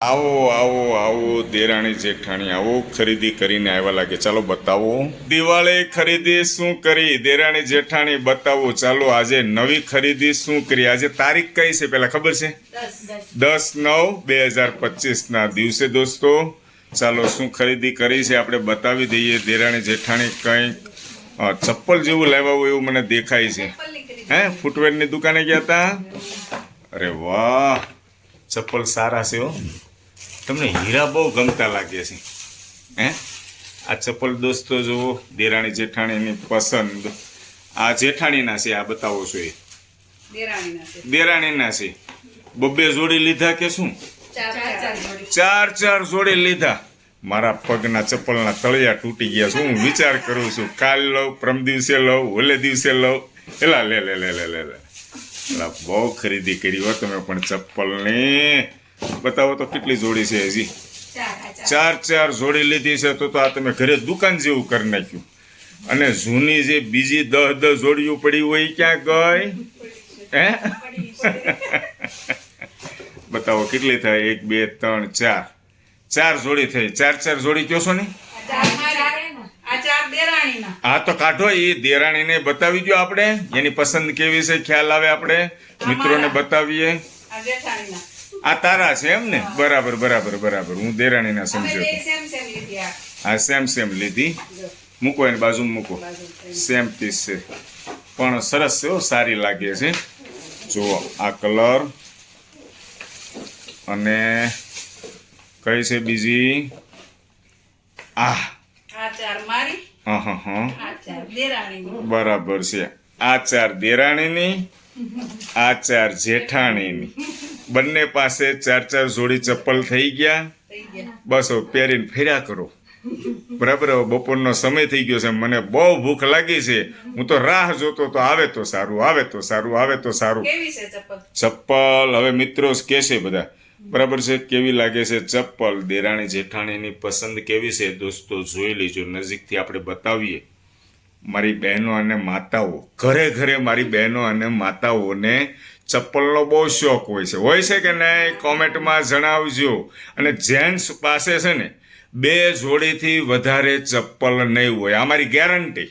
આવો આવો આવો દેરાણી જેઠાણી આવો ખરીદી કરીને આવ્યા લાગે. ચાલો બતાવો. દિવાળી ખરીદી શું કરી? દેરાણી જેઠાણી બતાવો. ચાલો આજે નવી ખરીદી શું કરી? આજે તારીખ કઈ છે પેલા ખબર છે? દસ. નવ બે હજાર પચીસના દિવસે દોસ્તો ચાલો શું ખરીદી કરી છે આપણે બતાવી દઈએ. દેરાણી જેઠાણી કંઈક ચપ્પલ જેવું લાવ્યા હોય એવું મને દેખાય છે. હે ફૂટવેરની દુકાને ગયા હતા અરે વાહ! ચપ્પલ સારા છે હો. તમને હીરા બહુ ગમતા લાગે છે. હે? આ ચપ્પલ દોસ્તો જુઓ દેરાણી જેઠાણીની પસંદ. આ જેઠાણીના છે આ બતાવો છો એ. દેરાણીના છે. બબ્બે જોડી લીધા કે શું? ચાર ચાર જોડી. લીધા. મારા પગના ચપ્પલના તળિયા તૂટી ગયા છે. હું વિચાર કરું છું કાલ લઉં પ્રમ દિવસે લઉં ઓલે દિવસે લઉં. એલા લે લે લે લે લે લે. બહુ ખરીદી કરી હો તમે પણ ચપ્પલની. બતાવો તો કેટલી જોડી છે હજી? ચાર ચાર જોડી લીધી છે તો તો આ તમે ઘરે દુકાન જેવું કરી નાખ્યું. અને જૂની જે બીજી દહ દહ જોડીઓ પડી હોય ક્યાં ગઈ? હે? બતાવો કેટલી થાય? એક, બે, ત્રણ, ચાર. ચાર જોડી થઈ. ચાર ચાર જોડી કયો છો ને? હા તો કાઢો એ દેરાણીને બતાવી દો આપણે. એની પસંદ કેવી છે ખ્યાલ આવે આપણે? મિત્રોને બતાવીએ. આ તારા છે એમ ને? બરાબર બરાબર બરાબર. હું દેરાણીના સમજો સમજ્યો હા સેમ સેમ લીધી આ. આ મૂકો એની બાજુમાં મૂકો. સેમ પીસ છે. પણ સરસ છે સારી લાગે છે. જુઓ આ કલર. અને કઈ છે બીજી? આ. આ ચાર મારી. બરાબર છે. આ ચાર દેરાણીની આ ચાર જેઠાણીની. બંને પાસે ચાર ચાર જોડી ચપ્પલ થઈ ગયા. બસ હવે પહેરીને ફેર્યા કરો. બરાબર હવે બપોરનો સમય થઈ ગયો છે. મને બહુ ભૂખ લાગી છે. હું તો રાહ જોતો તો આવે તો સારું આવે તો સારું આવે તો સારું. ચપ્પલ? ચપ્પલ હવે મિત્રો કહેશે બધા બરાબર છે? કેવી લાગે છે ચપ્પલ? દેરાણી જેઠાણીની પસંદ કેવી છે? દોસ્તો, જોઈ લેજો. નજીકથી આપણે બતાવીએ. મારી બહેનો અને માતાઓ. ઘરે ઘરે મારી બહેનો અને માતાઓને ચપ્પલનો બહુ શોખ હોય છે. હોય છે કે નહીં? કોમેન્ટમાં જણાવજો. અને જેન્ટ્સ પાસે છે ને, બે જોડીથી વધારે ચપ્પલ નહીં હોય. આ મારી ગેરંટી.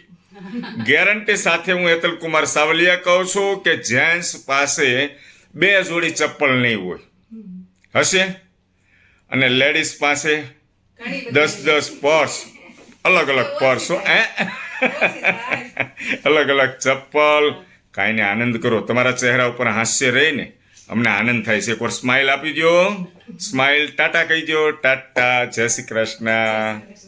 ગેરંટી સાથે હું હેતલ કુમાર સાવલિયા કહું છું કે જેન્ટ્સ પાસે બે જોડી ચપ્પલ નહીં હોય. હશે? અને લેડીઝ પાસે દસ દસ પર્સ. અલગ અલગ પર્સ થાય. અલગ અલગ ચપ્પલ. કાંઈને આનંદ કરો. તમારા ચહેરા ઉપર હાસ્ય રહીને અમને આનંદ થાય છે. એકવાર સ્માઇલ આપી દો સ્માઇલ ટાટા કહી દો ટાટા. જય શ્રી કૃષ્ણ.